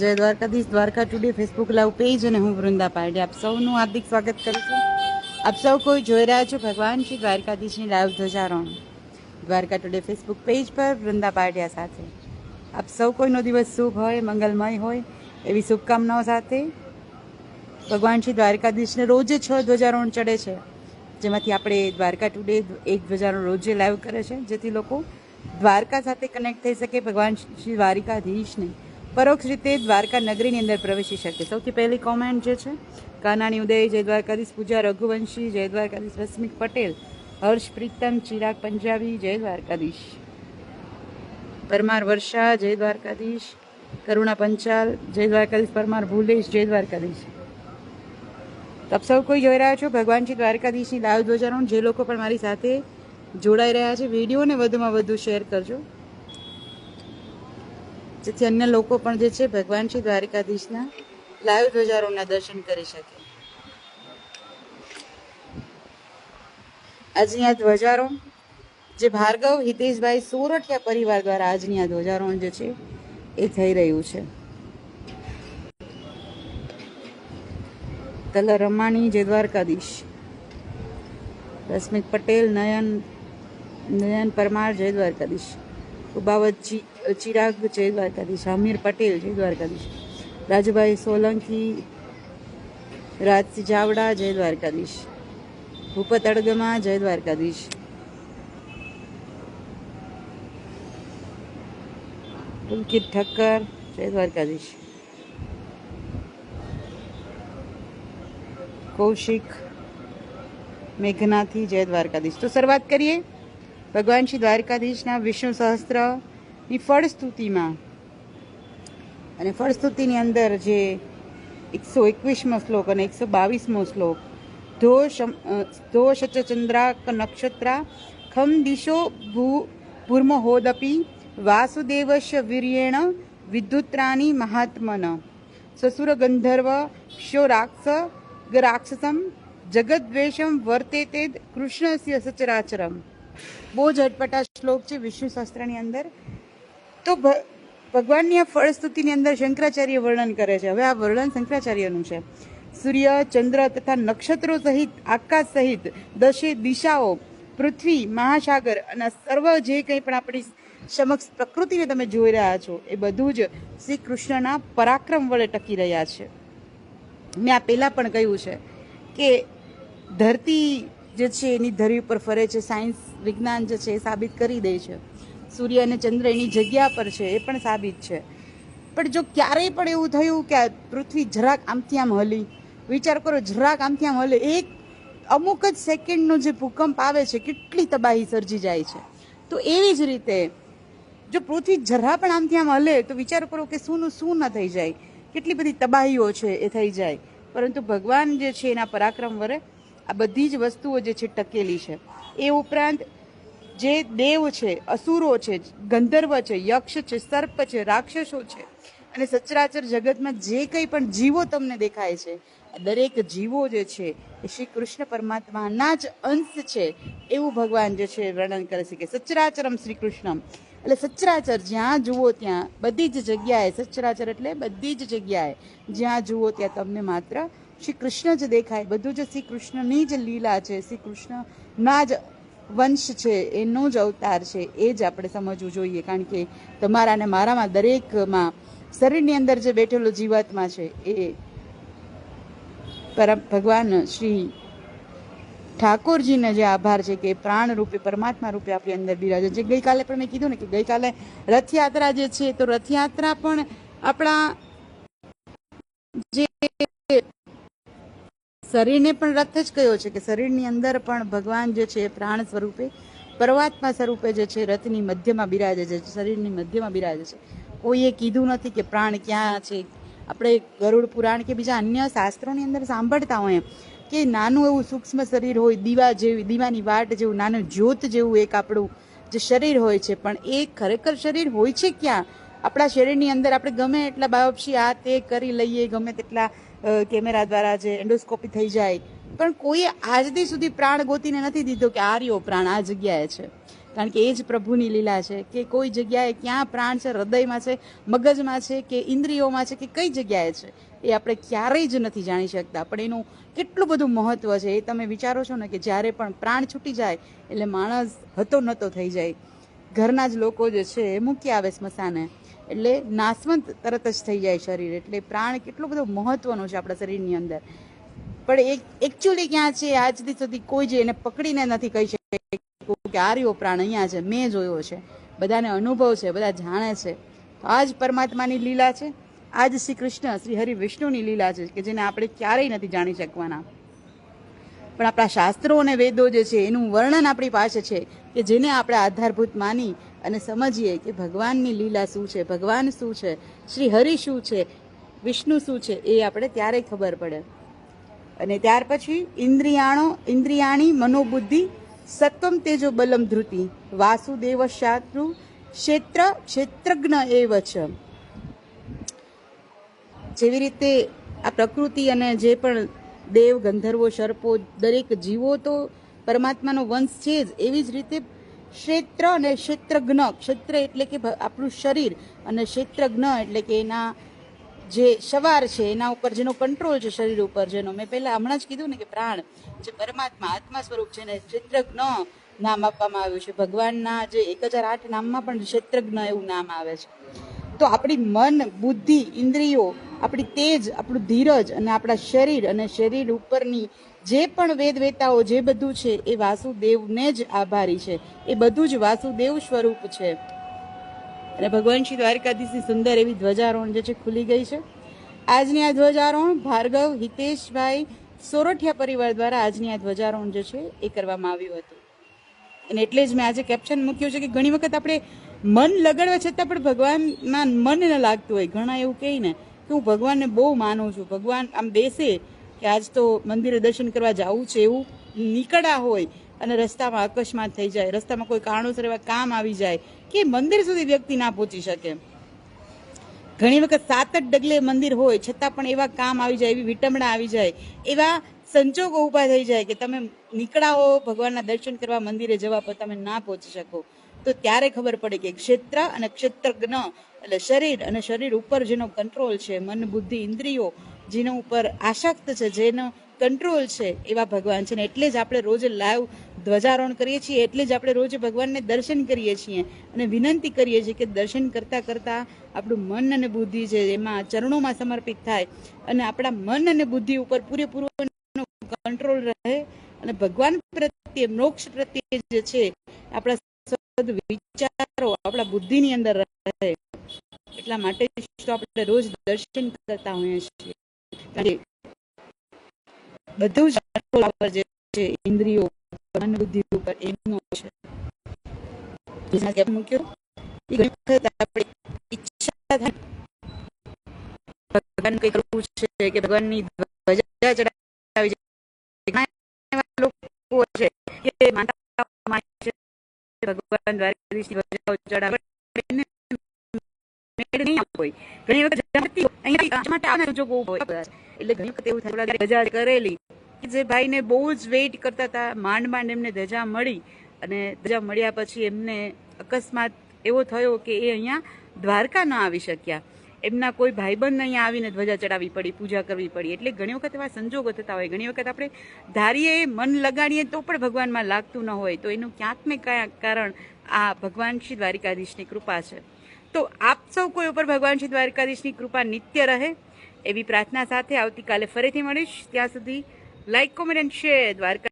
જય Dwarkadhish, Dwarka today Facebook live page અને હું વૃંદા પારડી આપ સૌનું હાર્દિક સ્વાગત કરું છું. આપ સૌ કોઈ જોઈ રહ્યા છો ભગવાન શ્રી દ્વારકાધીશની લાઈવ ધ્વજારોહણ. દ્વારકા ટુડે ફેસબુક પેજ પર વૃંદા પારડિયા સાથે. આપ સૌ કોઈનો દિવસ શુભ હોય, મંગલમય હોય, એવી શુભકામનાઓ સાથે ભગવાન શ્રી દ્વારકાધીશને રોજે છ ધ્વજારોહણ ચડે છે. જેમાંથી આપણે દ્વારકા ટુડે એક ધ્વજારોહણ રોજે લાઈવ કરે છે, જેથી લોકો દ્વારકા સાથે કનેક્ટ થઈ શકે ભગવાન શ્રી દ્વારિકાધીશને. પરોક્ષ રીતે દ્વારકા નગરીની અંદર પ્રવેશી શકે. સૌથી પહેલી કોમેન્ટ જે છે કાનાણી ઉદય, જય દ્વારકાધીશ પૂજા, રઘુવંશી, જય દ્વારકાધીશ રશ્મિક પટેલ, હર્ષ, પ્રીતમ, ચિરાગ પંજાબી, જય દ્વારકાધીશ. પરમાર વર્ષા, જય દ્વારકાધીશ. કરુણા પંચાલ, જય દ્વારકાધીશ. પરમાર ભૂલેશ, જય દ્વારકાધીશ. આપ સૌ કોઈ જોઈ રહ્યા છો ભગવાન શ્રી દ્વારકાધીશની લાઈવ ધ્વજારોહણ. જે લોકો પણ મારી સાથે જોડાઈ રહ્યા છે, વિડીયોને વધુમાં વધુ શેર કરજો. જેથી અન્ય લોકો પણ જે છે ભગવાન શ્રી દ્વારકાધીશના લાઈવ ધ્વજારોના દર્શન કરી શકે. આજની આ ધ્વજારો જે ભાર્ગવ હિતેશભાઈ સોરઠિયા પરિવાર દ્વારા આજની આ ધ્વજારોહણ જે છે એ થઈ રહ્યું છે. તલ રમાણી જે દ્વારકાધીશ, રશ્મિક પટેલ, નયન નયન પરમાર જય દ્વારકાધીશ ઉબાવત ચિ- ચિરાગ જય દ્વારકાધીશ અમીર પટેલ જય દ્વારકાધીશ રાજુભાઈ સોલંકી રાજસિંહ જાવડા જય દ્વારકાધીશ ભૂપત અડગમા જય દ્વારકાધીશ પુલકિત ઠક્કર જય દ્વારકાધીશ કૌશિક મેઘનાથી જય દ્વારકાધીશ તો શરૂઆત કરીએ ભગવાન શ્રી દ્વારકાધીશના વિષ્ણુ સહસ્ત્રની ફળસ્તુતિમાં. અને ફળસ્તુતિની અંદર જે એકસો એકવીસમો શ્લોક અને એકસો બાવીસમો શ્લોક ધો શમ અ, ધો નક્ષત્રા ખમ દિશો ભૂ ભૂર્મહોદપી વાસુદેવશ વીર્યેણ વિદ્યુત્રાની મહાત્મન. સસુર ગંધર્વ શો રાક્ષ રાક્ષસમ જગદ્વેષમ વર્તેતે કૃષ્ણસ્ય સચરાચરમ. બહુ જ અટપટા શ્લોક છે વિષ્ણુ શાસ્ત્રની અંદર. તો ભગવાનની આ ફળસ્તુતિની અંદર શંકરાચાર્ય વર્ણન કરે છે. હવે આ વર્ણન શંકરાચાર્યનું છે. સૂર્ય, ચંદ્ર તથા નક્ષત્રો સહિત, આકાશ સહિત, દશે, દિશાઓ, પૃથ્વી, મહાસાગર અને સર્વ જે કંઈ પણ આપણી સમક્ષ પ્રકૃતિને તમે જોઈ રહ્યા છો, એ બધું જ શ્રી કૃષ્ણના પરાક્રમ વડે ટકી રહ્યા છે. મેં આ પહેલાં પણ કહ્યું છે કે ધરતી જે છે એની ધરી ઉપર ફરે છે, સાયન્સ વિજ્ઞાન જે છે એ સાબિત કરી દે છે. સૂર્ય અને ચંદ્ર એની જગ્યા પર છે, એ પણ સાબિત છે. પણ જો ક્યારેય પણ એવું થયું કે પૃથ્વી જરાક આમથી આમ હલી, વિચાર કરો જરાક આમથી આમ હલે, એક અમુક જ સેકન્ડનો જે ભૂકંપ આવે છે, કેટલી તબાહી સર્જી જાય છે. તો એવી જ રીતે, જો પૃથ્વી જરા પણ આમથી આમ હલે, તો વિચાર કરો કે શુંનું શું ન થઈ જાય, કેટલી બધી તબાહીઓ છે એ થઈ જાય. પરંતુ ભગવાન જે છે એના પરાક્રમ વરે આ બધી જ વસ્તુઓ જે છે ટકેલી છે. એ ઉપરાંત જે દેવ છે, અસુરો છે, ગંધર્વ છે, યક્ષ છે, સર્પ છે, રાક્ષસો છે, અને સચરાચર જગતમાં જે કંઈ પણ જીવો તમને દેખાય છે દરેક જીવો જે છે એ શ્રી કૃષ્ણ પરમાત્માના જ અંશ છે એવું ભગવાન જે છે વર્ણન કરે છે કે સચરાચરમ શ્રી કૃષ્ણમ. એટલે સચરાચર જ્યાં જુઓ ત્યાં બધી જ જગ્યાએ, સચરાચર એટલે બધી જ જગ્યાએ જ્યાં જુઓ ત્યાં તમને માત્ર શ્રી કૃષ્ણ જ દેખાય. બધું જ શ્રી કૃષ્ણની જ લીલા છે. શ્રી કૃષ્ણના જ વંશ છે. એનો જ અવતાર છે. એ જ આપણે સમજવું જોઈએ. કારણ કે તમારા અને મારામાં દરેકમાં શરીરની અંદર જે બેઠેલો જીવાત્મા છે એ પરમ ભગવાન શ્રી ઠાકોરજીને જે આભાર છે કે પ્રાણ રૂપે, પરમાત્મા રૂપે આપણી અંદર બિરાજે જે ગઈકાલે પણ મેં કીધું ને કે ગઈકાલે રથયાત્રા જે છે, તો રથયાત્રા પણ આપણા જે શરીરને પણ રથ જ કયો છે કે શરીરની અંદર પણ ભગવાન જે છે પ્રાણ સ્વરૂપે પરમાત્મા સ્વરૂપે જે છે રથની મધ્યમાં બિરાજે છે, શરીરની મધ્યમાં બિરાજે છે. કોઈએ કીધું નથી કે પ્રાણ ક્યાં છે. આપણે ગરુડ પુરાણ કે બીજા અન્ય શાસ્ત્રોની અંદર સાંભળતા હોય કે નાનું એવું સૂક્ષ્મ શરીર હોય, દીવા જેવી, દીવાની વાટ જેવું, નાનું જ્યોત જેવું એક આપણું જે શરીર હોય છે, પણ એ ખરેખર શરીર હોય છે ક્યાં? આપણા શરીરની અંદર આપણે ગમે એટલા બાયોપ્સી આ તે કરી લઈએ, ગમે તેટલા કેમેરા દ્વારા જે એન્ડોસ્કોપી થઈ જાય. પણ કોઈએ આજથી સુધી પ્રાણ ગોતીને નથી દીધો કે આ રહ્યો પ્રાણ આ જગ્યાએ છે. કારણ કે એ જ પ્રભુની લીલા છે કે કોઈ જગ્યાએ ક્યાં પ્રાણ છે, હૃદયમાં છે, મગજમાં છે, કે ઇન્દ્રિયોમાં છે, કે કઈ જગ્યાએ છે, એ આપણે ક્યારેય જ નથી જાણી શકતા. પણ એનું કેટલું બધું મહત્વ છે એ તમે વિચારો છો ને કે જ્યારે પણ પ્રાણ છૂટી જાય, એટલે માણસ હતો નતો થઈ જાય. ઘરના જ લોકો જે છે એ મૂકી આવે સ્મશાને. એટલે નાશવંત તરત જ થઈ જાય શરીર. એટલે પ્રાણ કેટલો બધો મહત્વનો છે આપણા શરીરની અંદર. પણ એક એકચ્યુઅલી ક્યાં છે, આજ સુધી કોઈ જે એને પકડીને નથી કહી શકે કે આ રહ્યો પ્રાણ, અહીંયા છે, મેં જોયો છે. બધાને અનુભવ છે, બધા જાણે છે. તો આ જ પરમાત્માની લીલા છે. આ જ શ્રી કૃષ્ણ, શ્રી હરિ વિષ્ણુની લીલા છે, કે જેને આપણે ક્યારેય નથી જાણી શકવાના. પણ આપણા શાસ્ત્રો અને વેદો જે છે, એનું વર્ણન આપણી પાસે છે કે જેને આપણે આધારભૂત માની અને સમજીએ કે ભગવાનની લીલા શું છે, ભગવાન શું છે, શ્રી હરિ શું છે, વિષ્ણુ શું છે, એ આપણે ત્યારે ખબર પડે. અને ત્યાર પછી ઇન્દ્રિયાણો, ઇન્દ્રિયાણી મનોબુદ્ધિ, સત્વમ તેજો બલમ ધૃતિ, વાસુદેવ શાત્રુ, ક્ષેત્ર, ક્ષેત્રજ્ઞ એવ છે. જેવી રીતે આ પ્રકૃતિ અને જે પણ દેવ, ગંધર્વો, સર્પો, દરેક જીવો તો પરમાત્માનો વંશ છે જ. એવી જ રીતે ક્ષેત્ર અને ક્ષેત્રજ્ઞ. ક્ષેત્ર એટલે કે આપણું શરીર અને ક્ષેત્રજ્ઞ એટલે કે એના જે સવાર છે, એના ઉપર જેનો કંટ્રોલ છે શરીર ઉપર જેનો. મેં પહેલાં હમણાં જ કીધું ને કે પ્રાણ જે પરમાત્મા, આત્મા સ્વરૂપ છે ને ક્ષેત્રજ્ઞ નામ આપવામાં આવ્યું છે. ભગવાનના જે એક હજાર આઠ નામમાં પણ ક્ષેત્રજ્ઞ એવું નામ આવે છે. તો આપણી મન, બુદ્ધિ, ઇન્દ્રિયો આપણી તેજ, આપણું ધીરજ અને આપણા શરીર અને શરીર ઉપરની જે પણ વેદવેતાઓ જે બધું છે, એ વાસુદેવને જ આભારી છે. એ બધું જ વાસુદેવ સ્વરૂપ છે. અને ભગવાન શ્રી દ્વારકાધીશની સુંદર એવી ધ્વજારોહણ જે છે, ખુલી ગઈ છે. આજની આ ધ્વજારોહણ ભાર્ગવ હિતેશભાઈ સોરઠિયા પરિવાર દ્વારા આજની આ ધ્વજારોહણ જે છે, એ કરવામાં આવ્યું હતું. અને એટલે જ મેં આજે કેપ્શન મૂક્યું છે કે ઘણી વખત આપણે મન લગાડવા છતાં પણ ભગવાનમાં મન ન લાગતું હોય. ઘણા એવું કહે ને હું ભગવાનને બહુ માનું છું. ભગવાન આમ બેસે કે આજ તો મંદિરે દર્શન કરવા જવું છે એવું નીકળ્યા હોય અને રસ્તામાં અકસ્માત થઈ જાય, રસ્તામાં કોઈ કારણોસર એવા કામ આવી જાય કે મંદિર સુધી વ્યક્તિ ના પહોંચી શકે. ઘણી વખત સાત જ ડગલે મંદિર હોય, છતાં પણ એવા કામ આવી જાય, એવી વિટમણા આવી જાય, એવા સંજોગો ઊભા થઈ જાય કે તમે નીકળાઓ, ભગવાનના દર્શન કરવા મંદિરે જવા પર તમે ના પહોંચી શકો. તો ત્યારે ખબર પડે કે ક્ષેત્ર અને ક્ષેત્રજ્ઞ, એટલે શરીર અને શરીર ઉપર જેનો કંટ્રોલ છે, મન, બુદ્ધિ, ઇન્દ્રિયો જેનો ઉપર આસક્ત છે, જેનો કંટ્રોલ છે, એવા ભગવાન છે. ને એટલે જ આપણે રોજ લાઈવ ધ્વજારોહણ કરીએ છીએ, એટલે જ આપણે રોજ ભગવાનને દર્શન કરીએ છીએ અને વિનંતી કરીએ છીએ કે દર્શન કરતા કરતા આપણું મન અને બુદ્ધિ છે એમાં ચરણોમાં સમર્પિત થાય અને આપણા મન અને બુદ્ધિ ઉપર પૂરેપૂરો કંટ્રોલ રહે અને ભગવાન પ્રત્યે, મોક્ષ પ્રત્યે જે છે, આપણા સદ વિચારો આપણા બુદ્ધિની અંદર રહે. એટલા માટે તો આપણે રોજ દર્શન કરતા હોઈએ છીએ. કારણ કે બધું જ control જે છે, ઇન્દ્રિયો મન બુદ્ધિ ઉપર એમનો છે. મૂક્યો. એ ઘણી વખત આપણી ઈચ્છા થાય ભગવાન કંઈ કરવું છે કે ભગવાનની ધ્વજા ચડાવી લોકો છે કે માનતા ભગવાન દ્વારકાધીશની થોડા કરેલી જે ભાઈને બહુ જ વેઇટ કરતા હતા, માંડ માંડ એમને ધજા મળી અને ધજા મળ્યા પછી એમને અકસ્માત એવો થયો કે એ અહીંયા દ્વારકા ન આવી શક્યા. એમના કોઈ ભાઈબંધ અહીંયા આવીને ધ્વજા ચડાવવી પડી, પૂજા કરવી પડી. એટલે ઘણી વખત એવા સંજોગો થતા હોય. ઘણી વખત આપણે ધારીએ, મન લગાડીએ તો પણ ભગવાનમાં લાગતું ન હોય. તો એનું ક્યાંક ને ક્યાંક કારણ આ ભગવાન શ્રી દ્વારિકાધીશની કૃપા છે. તો આપ સૌ કોઈ ઉપર ભગવાન શ્રી દ્વારકાધીશની કૃપા નિત્ય રહે એવી પ્રાર્થના સાથે આવતીકાલે ફરીથી મળીશ. ત્યાં સુધી like comment and share Dwarka